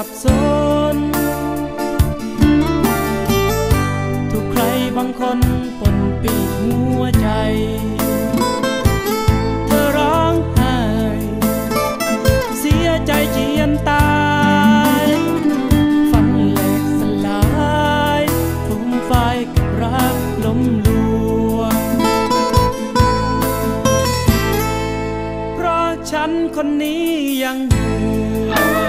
สับสนทุกใครบางคนปนปีหัวใจ เธอร้องไห้ เสียใจเจียนตาย ฝันแหลกสลายฟูมไฟกับรักล้มลุเพราะฉันคนนี้ยังอยู่